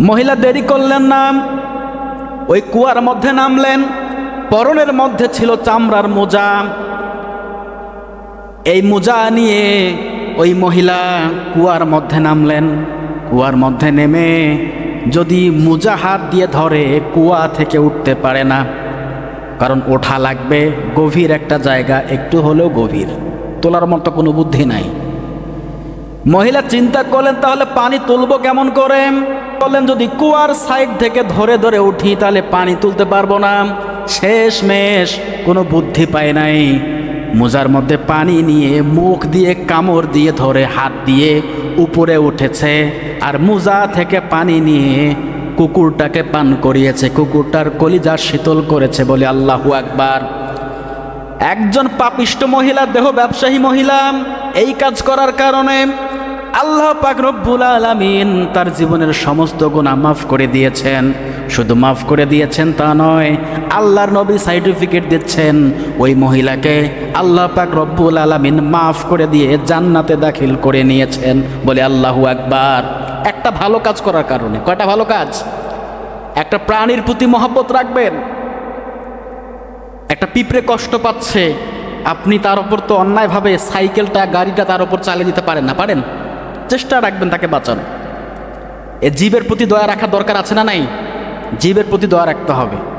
মহিলা দেরি করলেন না। ওই কুয়ার মধ্যে নামলেন। পরনের মধ্যে ছিল চামড়ার মোজা। এই মোজা নিয়ে ওই মহিলা কুয়ার মধ্যে নামলেন। কুয়ার মধ্যে নেমে যদি মোজা হাত দিয়ে ধরে, কুয়া থেকে উঠতে পারে না। কারণ ওঠা লাগবে গভীর একটা জায়গা, একটু হলেও গভীর। তোলার মতো কোনো বুদ্ধি নাই। মহিলা চিন্তা করলেন, তাহলে পানি তুলব কেমন করে? বললেন, যদি কুয়ার সাইড থেকে ধরে ধরে উঠি, তাহলে পানি তুলতে পারব না। শেষ মেশ কোনো বুদ্ধি পায় নাই। মোজার মধ্যে পানি নিয়ে মুখ দিয়ে কামড় দিয়ে ধরে হাত দিয়ে উপরে উঠেছে আর মোজা থেকে পানি নিয়ে কুকুরটাকে পান করিয়েছে। কুকুরটার কলিজা শীতল করেছে বলে আল্লাহু আকবার। একজন পাপিষ্ট মহিলা, দেহ ব্যবসায়ী মহিলা, এই কাজ করার কারণে আল্লাহ পাক রব্বুল আলামিন তার জীবনের সমস্ত গুনাহ মাফ করে দিয়েছেন। শুধু মাফ করে দিয়েছেন তা নয়, আল্লাহর নবী সার্টিফিকেট দিচ্ছেন, ওই মহিলাকে আল্লাহ পাক রব্বুল আলামিন মাফ করে দিয়ে জান্নাতে দাখিল করে নিয়েছেন। বলে আল্লাহু আকবার। একটা ভালো কাজ করার কারণে। কয়টা ভালো কাজ? একটা প্রাণীর প্রতি মহব্বত রাখবেন। একটা পিঁপড়ে কষ্ট পাচ্ছে। আপনি তার উপর তো অন্যায়ভাবে সাইকেলটা, গাড়িটা তার উপর চালিয়ে দিতে পারেন না। পারেন? চেষ্টা রাখবেন তাকে বাঁচানো। এ জীবের প্রতি দয়া রাখার দরকার আছে না নাই? জীবের প্রতি দয়া রাখতে হবে।